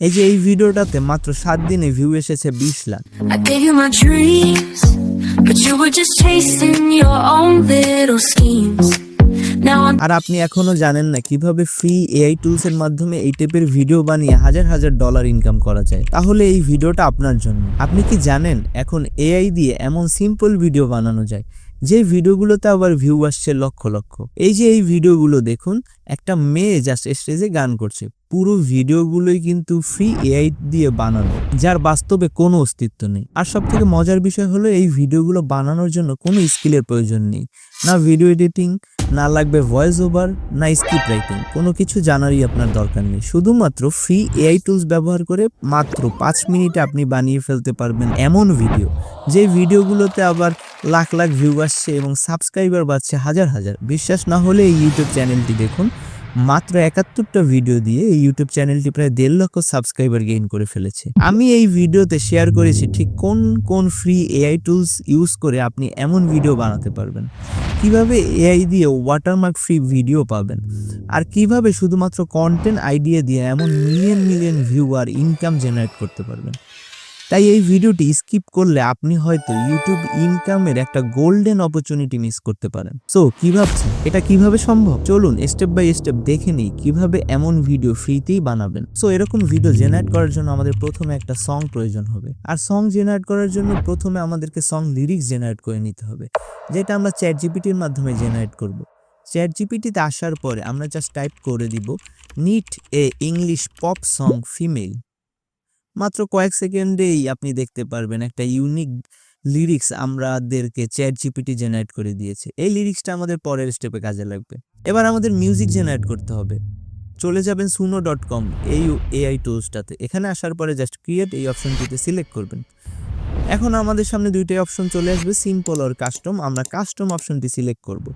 এই যে এই ভিডিওটাতে মাত্র সাত দিনে ভিউ এসেছে বিশ লাখ। আর আপনি এখনও জানেন না কীভাবে ফ্রি এআই টুলস এর মাধ্যমে এই টাইপের ভিডিও বানিয়ে হাজার হাজার ডলার ইনকাম করা যায়। তাহলে এই ভিডিওটা আপনার জন্য। আপনি কি জানেন এখন এআই দিয়ে এমন সিম্পল ভিডিও বানানো যায়? যে ভিডিওগুলোতে আবার ভিউ আসছে লক্ষ লক্ষ। এই যে এই ভিডিওগুলো দেখুন, একটা মেয়ে জাস্ট স্টেজে গান করছে। পুরো ভিডিওগুলোই কিন্তু ফ্রি এআই দিয়ে বানানো, যার বাস্তবে কোনো অস্তিত্ব নেই। আর সব থেকে মজার বিষয় হলো এই ভিডিওগুলো বানানোর জন্য কোনো স্কিলের প্রয়োজন নেই। না ভিডিও এডিটিং না লাগবে ভয়েস ওভার না স্ক্রিপ্ট রাইটিং কোনো কিছু জানারই আপনার দরকার নেই। শুধুমাত্র ফ্রি এআই টুলস ব্যবহার করে মাত্র পাঁচ মিনিটে আপনি বানিয়ে ফেলতে পারবেন এমন ভিডিও যে ভিডিওগুলোতে আবার লাখ লাখ ভিউ আসছে এবং সাবস্ক্রাইবার বাড়ছে হাজার হাজার। বিশ্বাস না হলে এই ইউটিউব চ্যানেলটি দেখুন। মাত্র একাত্তরটা ভিডিও দিয়ে এই ইউটিউব চ্যানেলটি প্রায় দেড় লক্ষ সাবস্ক্রাইবার গেইন করে ফেলেছে। আমি এই ভিডিওতে শেয়ার করেছি ঠিক কোন কোন ফ্রি এআই টুলস ইউজ করে আপনি এমন ভিডিও বানাতে পারবেন। কীভাবে এআই দিয়ে ওয়াটারমার্ক ফ্রি ভিডিও পাবেন? আর কীভাবে শুধুমাত্র কন্টেন্ট আইডিয়া দিয়ে এমন মিলিয়ন মিলিয়ন ভিউ আর ইনকাম জেনারেট করতে পারবেন? তাই এই ভিডিওটি স্কিপ করলে আপনি হয়তো ইউটিউব ইনকামের একটা গোল্ডেন অপরচুনিটি মিস করতে পারেন। সো কি ভাবছেন? এটা কীভাবে সম্ভব? চলুন স্টেপ বাই স্টেপ দেখে নিই কীভাবে এমন ভিডিও ফ্রিতেই বানাবেন। সো এরকম ভিডিও জেনারেট করার জন্য আমাদের প্রথমে একটা সং প্রয়োজন হবে। আর সং জেনারেট করার জন্য প্রথমে আমাদেরকে সং লিরিক্স জেনারেট করে নিতে হবে, যেটা আমরা চ্যাট জিপিটির মাধ্যমে জেনারেট করব। চ্যাট জিপিটিতে আসার পরে আমরা জাস্ট টাইপ করে দিব need a English pop song female মাত্র কয়েক সেকেন্ডেই আপনি দেখতে পারবেন একটা ইউনিক লিরিক্স আমাদেরকে চ্যাট জিপিটি জেনারেট করে দিয়েছে। এই লিরিক্সটা আমাদের পরের স্টেপে কাজে লাগবে। এবার আমাদের মিউজিক জেনারেট করতে হবে। চলে যাবেন সুনো ডট কম এই এআই টুলসটাতে এখানে আসার পরে জাস্ট ক্রিয়েট এই অপশনটিতে সিলেক্ট করবেন। এখন আমাদের সামনে দুইটাই অপশন চলে আসবে সিম্পল আর কাস্টম আমরা কাস্টম অপশনটি সিলেক্ট করব।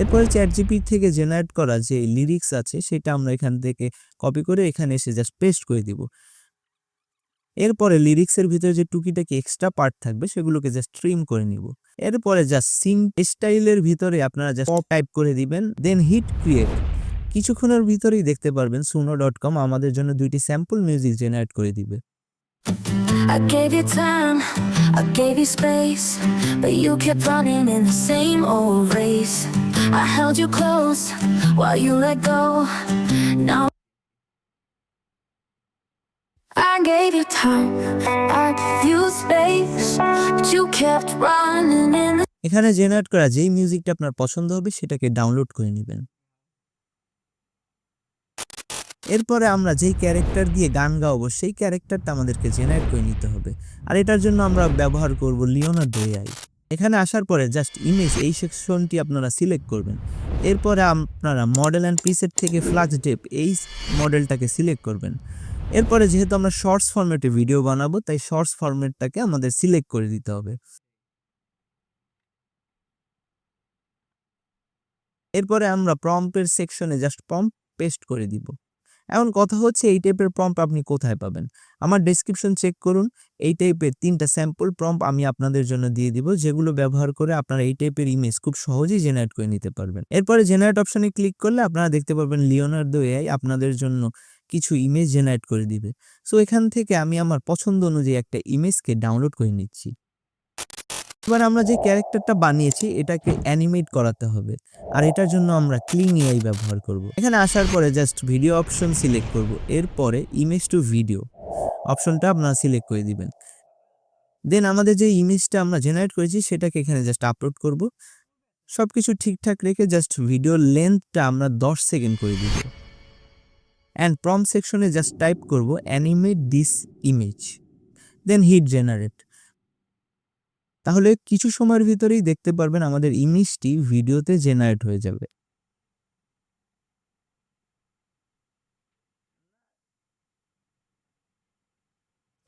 এরপরে চ্যাট জিপি থেকে জেনারেট করা যে লিরিক্স আছে, সেটা আমরা এখান থেকে কপি করে এখানে এসে জাস্ট পেস্ট করে দিব। এরপরে লিরিক্সের ভিতরে যে টুকিটাকি এক্সট্রা পার্ট থাকবে সেগুলোকে জাস্ট ট্রিম করে নিব এরপরে জাস্ট সিং স্টাইলের ভিতরে আপনারা জাস্ট পপ টাইপ করে দিবেন দেন হিট ক্রিয়েট কিছুক্ষণের ভিতরেই দেখতে পারবেন সুনো ডট কম আমাদের জন্য দুইটি স্যাম্পল মিউজিক জেনারেট করে দিবে I gave you time, I gave you space, but you kept running in the same old race. I held you close while you let go. Now I gave you time, I gave you space, but you kept running in the এখানে generate করা যেই মিউজিকটা আপনার পছন্দ হবে, সেটাকে download করে নেবেন। এরপরে আমরা যেই ক্যারেক্টার দিয়ে গান গাওয়াবো সেই ক্যারেক্টারটা আমাদেরকে জেনারেট করে নিতে হবে। আর এটার জন্য আমরা ব্যবহার করব লিওনার্ডো এআই এখানে আসার পরে জাস্ট ইমেজ এই সেকশনটি আপনারা সিলেক্ট করবেন। এরপরে আপনারা মডেল অ্যান্ড প্রিসেট থেকে ফ্লাক্স ডেপ এই মডেলটাকে সিলেক্ট করবেন। এরপরে যেহেতু আমরা শর্টস ফরম্যাটে ভিডিও বানাবো, তাই শর্টস ফরম্যাটটাকে আমাদের সিলেক্ট করে দিতে হবে। এরপরে আমরা প্রম্পের সেকশনে জাস্ট প্রম্প পেস্ট করে দিব। এখন কথা হচ্ছে, এই টাইপের প্রম্প আপনি কোথায় পাবেন? আমার ডেসক্রিপশন চেক করুন। এই টাইপের তিনটা স্যাম্পল প্রম্প আমি আপনাদের জন্য দিয়ে দিব, যেগুলো ব্যবহার করে আপনারা এই টাইপের ইমেজ খুব সহজেই জেনারেট করে নিতে পারবেন। এরপরে জেনারেট অপশনে ক্লিক করলে আপনারা দেখতে পারবেন লিওনার্দো এআই আপনাদের জন্য কিছু ইমেজ জেনারেট করে দিবে। সো এখান থেকে আমি আমার পছন্দ অনুযায়ী একটা ইমেজকে ডাউনলোড করে নিচ্ছি। এবার আমরা যে ক্যারেক্টারটা বানিয়েছি, এটাকে অ্যানিমেট করাতে হবে। আর এটার জন্য আমরা ক্লিন এআই ব্যবহার করব। এখানে আসার পরে জাস্ট ভিডিও অপশন সিলেক্ট করব। এরপরে ইমেজ টু ভিডিও অপশনটা আপনারা সিলেক্ট করে দিবেন। দেন আমাদের যে ইমেজটা আমরা জেনারেট করেছি, সেটাকে এখানে জাস্ট আপলোড করব। সব কিছু ঠিকঠাক রেখে জাস্ট ভিডিওর লেন্থটা আমরা দশ সেকেন্ড করে দিব। অ্যান্ড প্রম সেকশনে জাস্ট টাইপ করব animate this image then hit generate তাহলে কিছু সময়ের ভিতরেই দেখতে পারবেন আমাদের ইমেজটি ভিডিওতে জেনারেট হয়ে যাবে।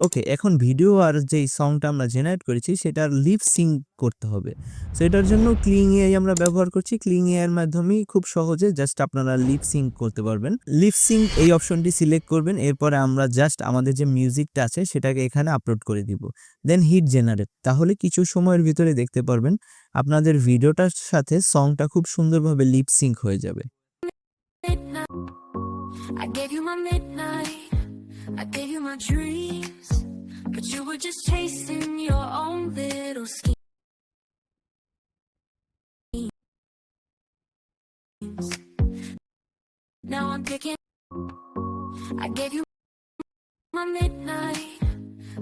ওকে এখন ভিডিও আর যেই সংটা আমরা জেনারেট করেছি সেটার লিপ সিং করতে হবে। সো এটার জন্য ক্লিং এআই আমরা ব্যবহার করছি। ক্লিং এআই এর মাধ্যমেই খুব সহজে জাস্ট আপনারা লিপ সিং করতে পারবেন। লিপ সিং এই অপশনটি সিলেক্ট করবেন এরপরে আমরা জাস্ট আমাদের যে মিউজিকটা আছে সেটাকে এখানে আপলোড করে দিব। দেন হিট জেনারেট তাহলে কিছু সময়ের ভিতরে দেখতে পারবেন আপনাদের ভিডিওটার সাথে সংটা খুব সুন্দরভাবে লিপ সিঙ্ক হয়ে যাবে. I gave you my midnight, I gave you my dreams, but you were just chasing your own little schemes. Now I'm picking. I gave you my midnight.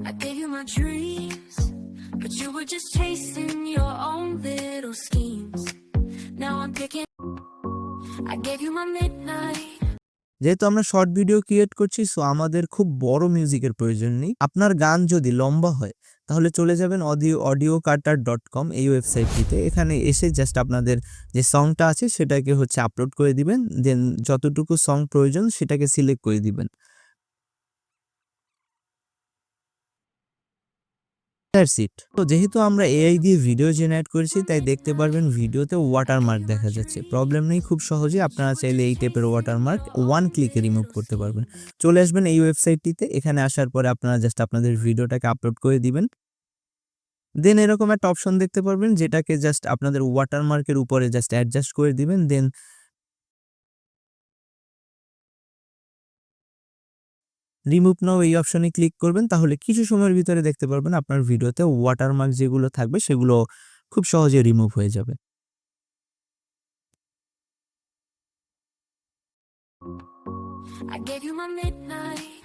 I gave you my dreams, but you were just chasing your own little schemes. Now I'm picking. I gave you my midnight. যেহেতু আমরা short video create করছি so আমাদের খুব বড় মিউজিকের প্রয়োজন নেই। আপনার গান যদি লম্বা হয়, তাহলে চলে যাবেন audio audio carter dot com এই ওয়েবসাইটটিতে এখানে এসে জাস্ট আপনাদের যে সংটা আছে, সেটাকে হচ্ছে আপলোড করে দিবেন। দেন যতটুকু সং প্রয়োজন, সেটাকে সিলেক্ট করে দিবেন। তো যেহেতু আমরা এআই দিয়ে ভিডিও জেনারেট করেছি, তাই দেখতে পারবেন ভিডিওতে ওয়াটারমার্ক দেখা যাচ্ছে। প্রবলেম নেই, খুব সহজে আপনারা চাইলে এই টাইপের ওয়াটারমার্ক ওয়ান ক্লিকে রিমুভ করতে পারবেন। চলে আসবেন এই ওয়েবসাইটটিতে এখানে আসার পরে আপনারা জাস্ট আপনাদের ভিডিওটাকে আপলোড করে দিবেন। দেন এরকম একটা অপশন দেখতে পারবেন, যেটাকে জাস্ট আপনাদের ওয়াটারমার্কের উপরে জাস্ট অ্যাডজাস্ট করে দিবেন। দেন রিমুভ নাও এই অপশনে ক্লিক করবেন তাহলে কিছু সময়ের ভিতরে দেখতে পারবেন আপনার ভিডিওতে ওয়াটারমার্ক যেগুলো থাকবে সেগুলো খুব সহজে রিমুভ হয়ে যাবে I gave you my midnight.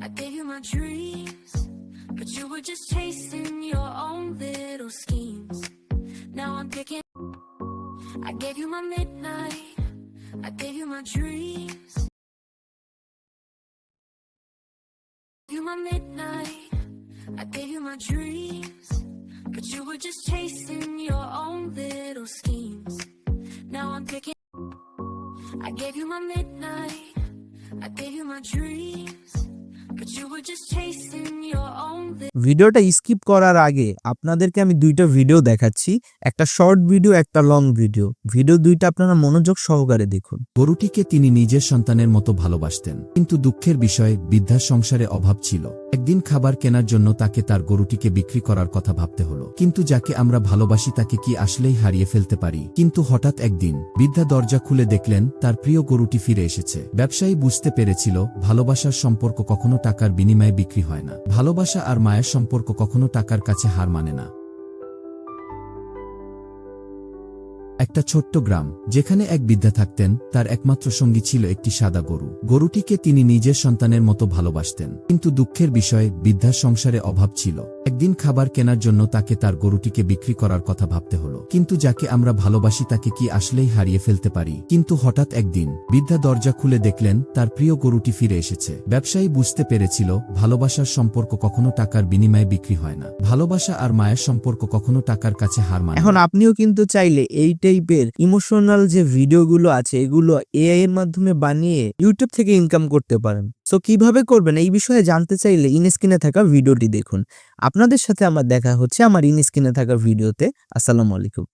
I gave you my dreams. But you were just chasing your own little schemes. Now I'm picking. I gave you my midnight. I gave you my dreams. My midnight. I gave you my dreams. But you were just chasing your own little schemes. Now I'm picking. I gave you my midnight. I gave you my dreams. ভিডিওটা skip করার আগে আপনাদেরকে আমি দুইটা video দেখাচ্ছি। একটা short video একটা long video video দুইটা আপনারা মনোযোগ সহকারে দেখুন। গরুটিকে তিনি নিজের সন্তানের মতো ভালোবাসতেন। কিন্তু দুঃখের বিষয়ে বৃদ্ধার সংসারে অভাব ছিল। একদিন খাবার কেনার জন্য তাকে তার গরুটিকে বিক্রি করার কথা ভাবতে হলো। কিন্তু যাকে আমরা ভালোবাসি তাকে কি আসলেই হারিয়ে ফেলতে পারি? কিন্তু হঠাৎ একদিন বৃদ্ধা দরজা খুলে দেখলেন তার প্রিয় গরুটি ফিরে এসেছে। ব্যবসায়ী বুঝতে পেরেছিল ভালোবাসার সম্পর্ক কখনো টাকার বিনিময়ে বিক্রি হয় না। ভালোবাসা আর মায়ের সম্পর্ক কখনো টাকার কাছে হার মানে না। একটা ছোট্ট গ্রাম যেখানে এক বৃদ্ধা থাকতেন তার একমাত্র সঙ্গী ছিল একটি সাদা গরু। গরুটিকে তিনি নিজের সন্তানের মতো ভালোবাসতেন। কিন্তু দুঃখের বিষয় বৃদ্ধার সংসারে অভাব ছিল। একদিন খাবার কেনার জন্য তাকে তার গরুটিকে বিক্রি করার কথা ভাবতে হলো। কিন্তু যাকে আমরা ভালোবাসি তাকে কি আসলেই হারিয়ে ফেলতে পারি? কিন্তু হঠাৎ একদিন বৃদ্ধা দরজা খুলে দেখলেন তার প্রিয় গরুটি ফিরে এসেছে। ব্যবসায়ী বুঝতে পেরেছিল ভালোবাসার সম্পর্ক কখনো টাকার বিনিময়ে বিক্রি হয় না। ভালোবাসা আর মায়ের সম্পর্ক কখনো টাকার কাছে হার মানে এখন আপনিও কিন্তু চাইলে এই টাইপের ইমোশনাল যে ভিডিওগুলো আছে, এগুলো এআই এর মাধ্যমে বানিয়ে ইউটিউব থেকে ইনকাম করতে পারেন। সো কীভাবে করবেন? এই বিষয়ে জানতে চাইলে ইনস্ক্রিনে থাকা ভিডিওটি দেখুন। আপনাদের সাথে আমার দেখা হচ্ছে আমার ইনস্ক্রিনে থাকা ভিডিওতে আসসালামু আলাইকুম।